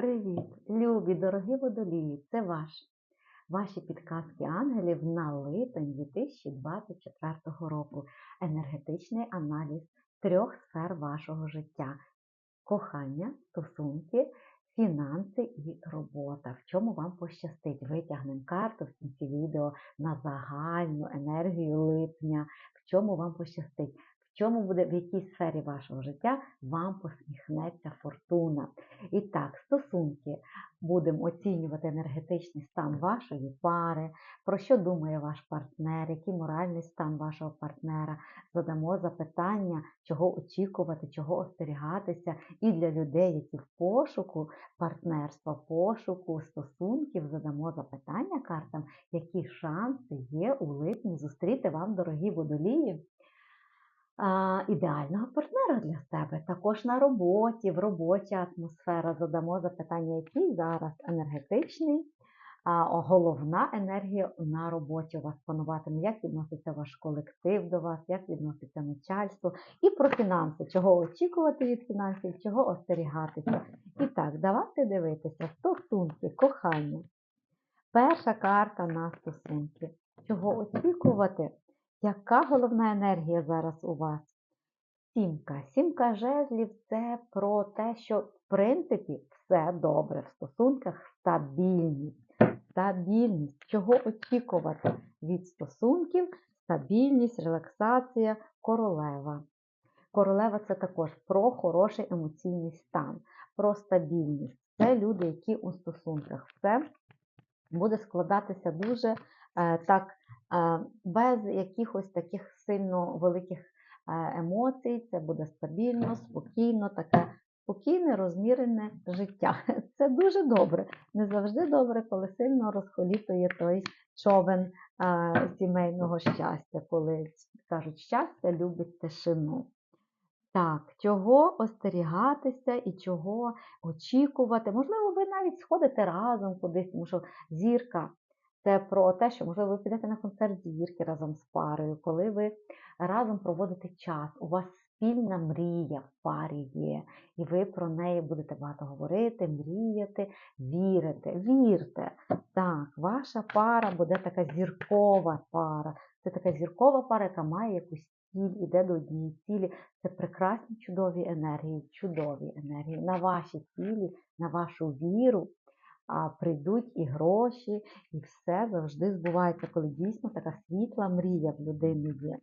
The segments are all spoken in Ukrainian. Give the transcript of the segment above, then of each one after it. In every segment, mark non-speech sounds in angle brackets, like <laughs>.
Привіт, любі, дорогі водолії! Це ваш. Ваші підказки ангелів на липень 2024 року. Енергетичний аналіз трьох сфер вашого життя: кохання, стосунки, фінанси і робота. В чому вам пощастить? Витягнемо карту в кінці відео на загальну енергію липня. В чому вам пощастить? Чому буде, в якій сфері вашого життя вам посміхнеться фортуна. І так, стосунки. Будемо оцінювати енергетичний стан вашої пари, про що думає ваш партнер, який моральний стан вашого партнера. Задамо запитання, чого очікувати, чого остерігатися. І для людей, які в пошуку партнерства, пошуку стосунків, задамо запитання картам, які шанси є у липні зустріти вам, дорогі водолії ідеального партнера для себе. Також на роботі, в робоча атмосфера задамо запитання, який зараз енергетичний, головна енергія на роботі у вас пануватиме, як відноситься ваш колектив до вас, як відноситься начальство, і про фінанси, чого очікувати від фінансів, чого остерігатися. І так, давайте дивитися стосунки, кохання. Перша карта на стосунки. Чого очікувати? Яка головна енергія зараз у вас? Сімка. Сімка жезлів це про те, що в принципі все добре в стосунках стабільність. Стабільність. Чого очікувати від стосунків? Стабільність, релаксація, королева. Королева це також про хороший емоційний стан, про стабільність. Це люди, які у стосунках. Все буде складатися дуже е, так без якихось таких сильно великих емоцій. Це буде стабільно, спокійно, таке спокійне, розмірене життя. <laughs> Це дуже добре. Не завжди добре, коли сильно розхолітує той човен сімейного щастя, коли кажуть, щастя любить тишину. Так, чого остерігатися і чого очікувати. Можливо, ви навіть сходите разом кудись, тому що зірка це про те, що, можливо, ви підете на концерт зірки разом з парою, коли ви разом проводите час, у вас спільна мрія в парі є, і ви про неї будете багато говорити, мріяти, вірити. Вірте. Так, ваша пара буде така зіркова пара. Це така зіркова пара, яка має якусь ціль, іде до однієї цілі. Це прекрасні чудові енергії, чудові енергії на ваші цілі, на вашу віру прийдуть і гроші, і все завжди збувається, коли дійсно така світла мрія в людини є.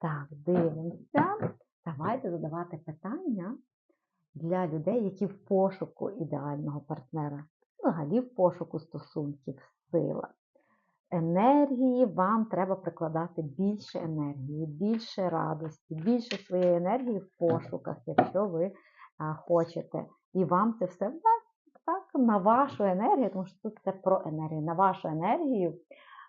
Так, дивимося. Давайте задавати питання для людей, які в пошуку ідеального партнера, взагалі в пошуку стосунків, сила. Енергії вам треба прикладати більше енергії, більше радості, більше своєї енергії в пошуках, якщо ви а, хочете. І вам це все вдасться на вашу енергію, тому що тут це про енергію, на вашу енергію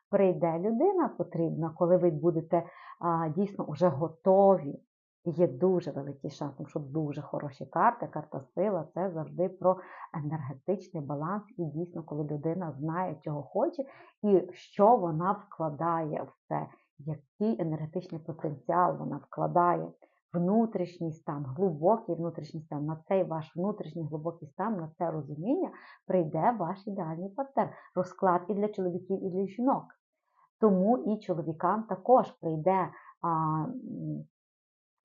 прийде людина потрібна, коли ви будете а, дійсно вже готові. Є дуже великий шанс, тому що дуже хороші карти, карта сила це завжди про енергетичний баланс. І дійсно, коли людина знає, чого хоче, і що вона вкладає в це, який енергетичний потенціал вона вкладає внутрішній стан, глибокий внутрішній стан, на цей ваш внутрішній глибокий стан, на це розуміння прийде ваш ідеальний партнер. Розклад і для чоловіків, і для жінок. Тому і чоловікам також прийде. А,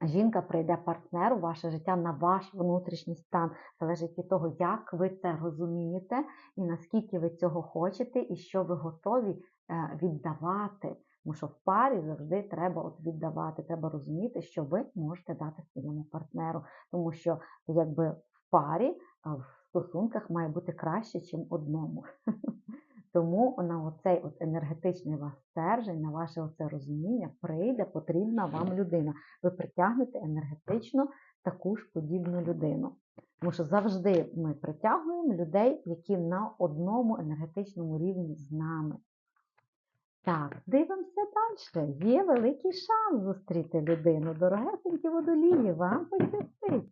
Жінка прийде партнер у ваше життя на ваш внутрішній стан, залежить від того, як ви це розумієте, і наскільки ви цього хочете, і що ви готові е, віддавати тому що в парі завжди треба от віддавати, треба розуміти, що ви можете дати своєму партнеру. Тому що якби в парі, в стосунках має бути краще, ніж одному. <laughs> Тому на оцей от енергетичний вас стержень, на ваше оце розуміння прийде потрібна вам людина. Ви притягнете енергетично таку ж подібну людину. Тому що завжди ми притягуємо людей, які на одному енергетичному рівні з нами. Так, дивимося далі. Є великий шанс зустріти людину. Дорогесенькі водолії, вам пощастить.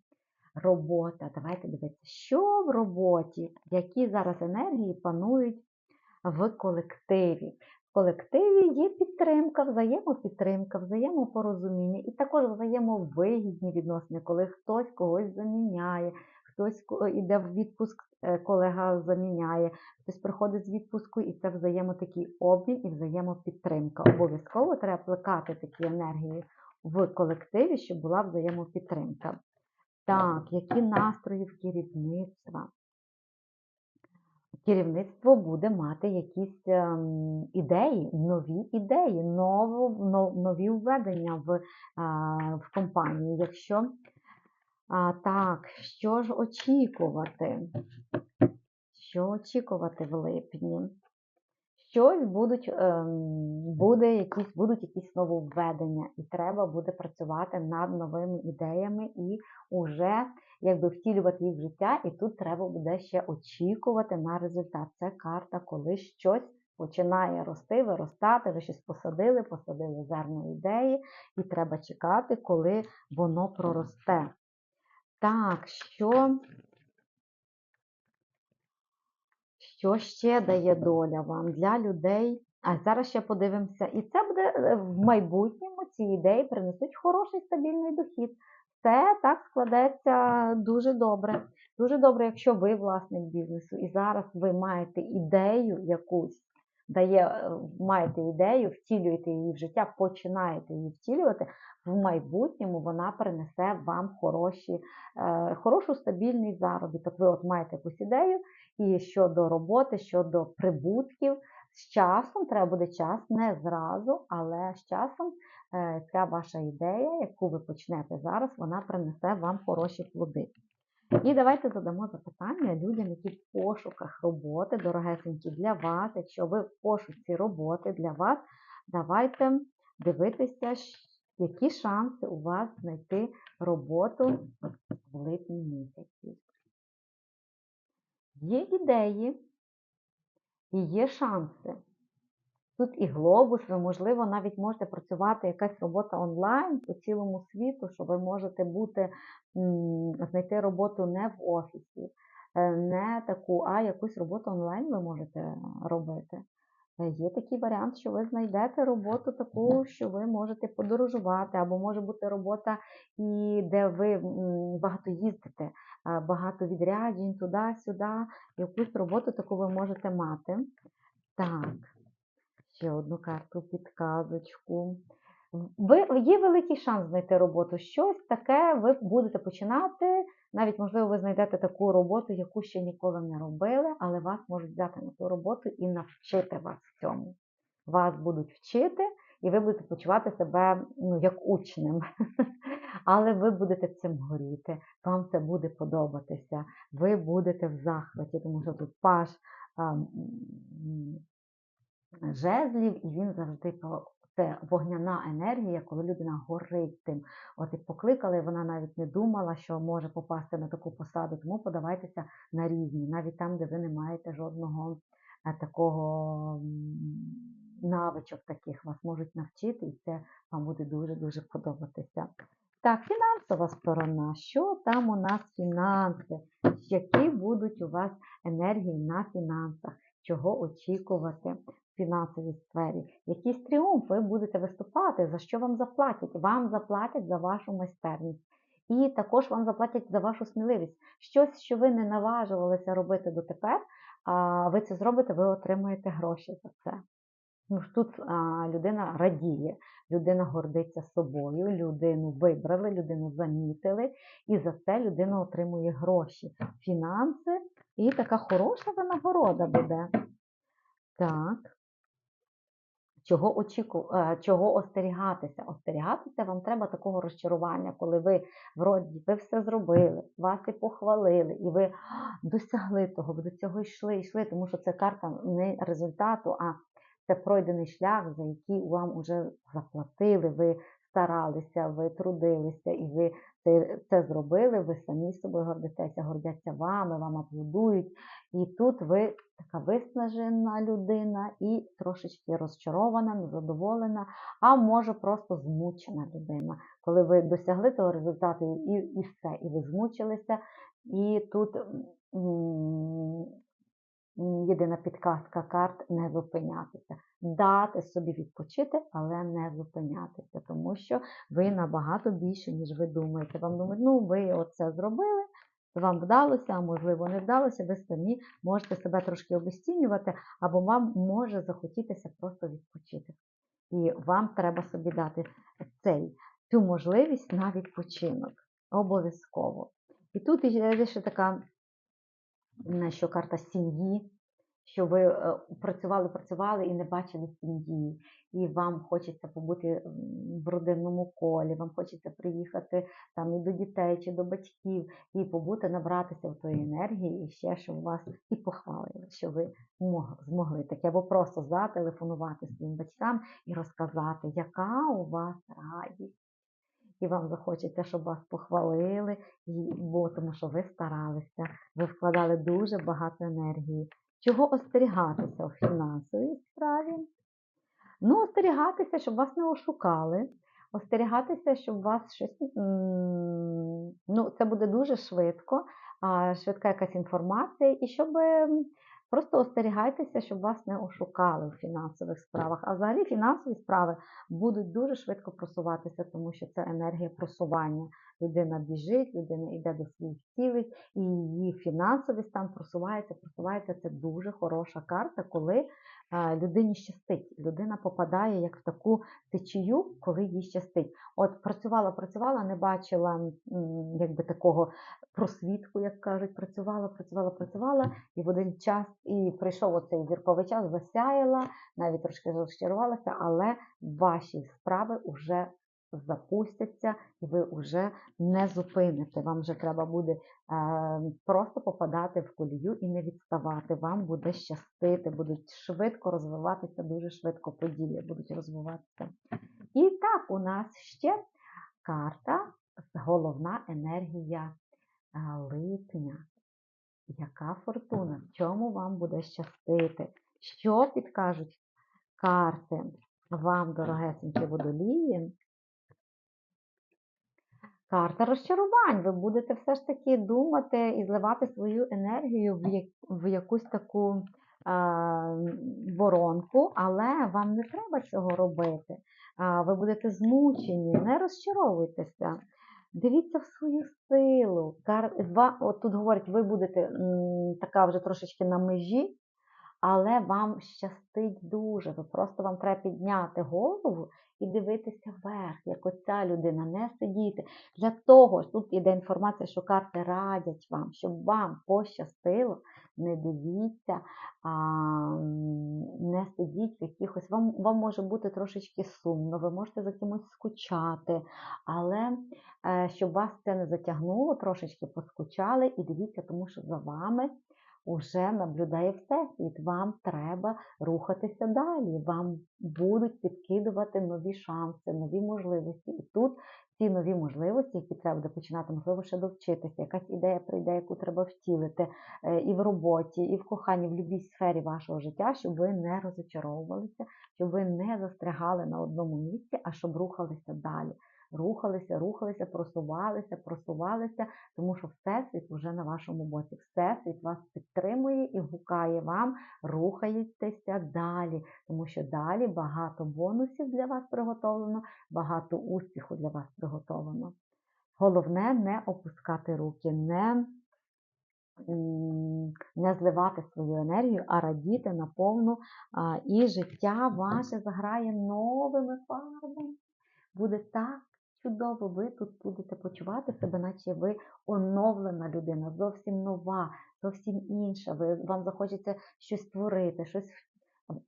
Робота. Давайте дивитися, що в роботі, які зараз енергії панують в колективі. В колективі є підтримка, взаємопідтримка, взаємопорозуміння і також взаємовигідні відносини, коли хтось когось заміняє, хтось йде в відпуск е, колега заміняє, хтось приходить з відпуску, і це взаємотакий обмін і взаємопідтримка. Обов'язково треба плекати такі енергії в колективі, щоб була взаємопідтримка. Так, які настрої в керівництва? Керівництво буде мати якісь ем, ідеї, нові ідеї, нову, но- нові введення в, а, в компанію. Якщо а, так, що ж очікувати? Що очікувати в липні? Щось будуть, ем, буде якісь, будуть якісь нововведення, і треба буде працювати над новими ідеями і вже якби втілювати їх в життя. І тут треба буде ще очікувати на результат. Це карта, коли щось починає рости, виростати, ви щось посадили, посадили зерно ідеї, і треба чекати, коли воно проросте. Так, що, що ще дає доля вам для людей? А зараз ще подивимося. І це буде е, в майбутньому ці ідеї принесуть хороший стабільний дохід. Це так складеться дуже добре. Дуже добре, якщо ви власник бізнесу, і зараз ви маєте ідею якусь, дає, е, маєте ідею, втілюєте її в життя, починаєте її втілювати, в майбутньому вона принесе вам хороші, е, хорошу стабільний заробіток. Ви от маєте якусь ідею, і щодо роботи, щодо прибутків, з часом треба буде час, не зразу, але з часом е, ця ваша ідея, яку ви почнете зараз, вона принесе вам хороші плоди. І давайте задамо запитання людям, які в пошуках роботи, дорогесенькі для вас. Якщо ви в пошуці роботи для вас, давайте дивитися, які шанси у вас знайти роботу в липні місяці. Є ідеї і є шанси. Тут і глобус, ви, можливо, навіть можете працювати якась робота онлайн по цілому світу, що ви можете бути, знайти роботу не в офісі, е, не таку, а якусь роботу онлайн ви можете робити. Е, Є такий варіант, що ви знайдете роботу таку, що ви можете подорожувати, або може бути робота, і де ви багато їздите, багато відряджень туди-сюди. Якусь роботу таку ви можете мати. Так, ще одну карту підказочку. Ви, є великий шанс знайти роботу. Щось таке ви будете починати. Навіть, можливо, ви знайдете таку роботу, яку ще ніколи не робили, але вас можуть взяти на ту роботу і навчити вас в цьому. Вас будуть вчити, і ви будете почувати себе ну, як учнем. <laughs> Але ви будете цим горіти, вам це буде подобатися, ви будете в захваті, тому що тут паш жезлів, і він завжди це вогняна енергія, коли людина горить тим. От і покликали, вона навіть не думала, що може попасти на таку посаду, тому подавайтеся на різні, навіть там, де ви не маєте жодного е, такого навичок таких, вас можуть навчити, і це вам буде дуже-дуже подобатися. Так, фінансова сторона. Що там у нас фінанси? Які будуть у вас енергії на фінансах? Чого очікувати в фінансовій сфері? Якийсь тріумф ви будете виступати, за що вам заплатять? Вам заплатять за вашу майстерність. І також вам заплатять за вашу сміливість. Щось, що ви не наважувалися робити дотепер, ви це зробите, ви отримаєте гроші за це. Ну, тут людина радіє, людина гордиться собою, людину вибрали, людину замітили, і за це людина отримує гроші, фінанси, і така хороша винагорода буде. Так. Чого очіку, е, чого остерігатися? Остерігатися вам треба такого розчарування, коли ви вроді ви все зробили, вас і похвалили, і ви досягли того, ви до цього йшли, йшли, тому що це карта не результату, а це пройдений шлях, за який вам вже заплатили, ви старалися, ви трудилися, і ви це, це зробили, ви самі собою гордитеся, гордяться вами, вам аплодують. І тут ви така виснажена людина і трошечки розчарована, незадоволена, а може просто змучена людина, коли ви досягли того результату і, і все, і ви змучилися. І тут єдина підказка карт не зупинятися. Дати собі відпочити, але не зупинятися, тому що ви набагато більше, ніж ви думаєте. Вам думають, ну ви оце зробили, вам вдалося, а можливо не вдалося, ви самі можете себе трошки обесцінювати, або вам може захотітися просто відпочити. І вам треба собі дати цей, цю можливість на відпочинок. Обов'язково. І тут є ще така, що карта сім'ї, що ви е, працювали, працювали і не бачили сім'ї, і вам хочеться побути в родинному колі, вам хочеться приїхати там і до дітей чи до батьків, і побути, набратися в тої енергії, і ще щоб вас і похвалили, що ви змогли таке, або просто зателефонувати своїм батькам і розказати, яка у вас радість. І вам захочеться, щоб вас похвалили, бо тому що ви старалися, ви вкладали дуже багато енергії. Чого остерігатися у фінансовій справі? Ну, остерігатися, щоб вас не ошукали, остерігатися, щоб вас щось. Ну, це буде дуже швидко, швидка якась інформація, і щоб просто остерігайтеся, щоб вас не ошукали у фінансових справах. А взагалі фінансові справи будуть дуже швидко просуватися, тому що це енергія просування. Людина біжить, людина йде до своїх цілей, і її фінансовий стан просувається, просувається. Це дуже хороша карта, коли е, людині щастить. Людина попадає як в таку течію, коли їй щастить. От працювала, працювала, не бачила якби такого просвітку, як кажуть, працювала, працювала, працювала, і в один час і прийшов оцей зірковий час, засяяла, навіть трошки розчарувалася, але ваші справи вже запустяться, і ви вже не зупините. Вам вже треба буде е, просто попадати в колію і не відставати. Вам буде щастити, будуть швидко розвиватися, дуже швидко події будуть розвиватися. І так, у нас ще карта, головна енергія е, липня. Яка фортуна? В чому вам буде щастити? Що підкажуть карти вам, дорогесенькі водолії? Карта розчарувань. Ви будете все ж таки думати і зливати свою енергію в, як, в якусь таку а, воронку, але вам не треба цього робити. А, ви будете змучені, не розчаровуйтеся. Дивіться в свою силу. От тут говорять, ви будете така вже трошечки на межі, але вам щастить дуже. Ви просто вам треба підняти голову і дивитися вверх, як оця людина, не сидіти. Для того ж тут іде інформація, що карти радять вам, щоб вам пощастило, не дивіться, а, не сидіть в якихось. Вам, вам може бути трошечки сумно, ви можете за кимось скучати, але е, щоб вас це не затягнуло, трошечки поскучали і дивіться, тому що за вами уже наблюдає Всесвіт. Вам треба рухатися далі. Вам будуть підкидувати нові шанси, нові можливості. І тут ці нові можливості, які треба буде починати, можливо, ще довчитися, якась ідея прийде, яку треба втілити е, і в роботі, і в коханні, в будь-якій сфері вашого життя, щоб ви не розочаровувалися, щоб ви не застрягали на одному місці, а щоб рухалися далі. Рухалися, рухалися, просувалися, просувалися, тому що Всесвіт вже на вашому боці. Всесвіт вас підтримує і гукає вам, рухайтеся далі, тому що далі багато бонусів для вас приготовлено, багато успіху для вас приготовлено. Головне не опускати руки, не, не зливати свою енергію, а радіти наповну, і життя ваше заграє новими фарбами. Буде так чудово, ви тут будете почувати себе, наче ви оновлена людина, зовсім нова, зовсім інша. Ви, вам захочеться щось створити, щось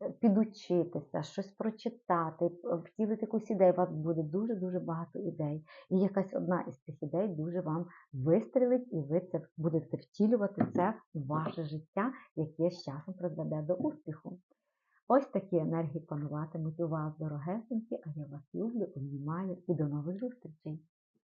е, підучитися, щось прочитати, втілити якусь ідею. У вас буде дуже-дуже багато ідей. І якась одна із цих ідей дуже вам вистрілить, і ви це будете втілювати це в ваше життя, яке з часом призведе до успіху. Ось такі енергії пануватимуть у вас, дорогесенькі, а я вас люблю, обнімаю і до нових зустрічей!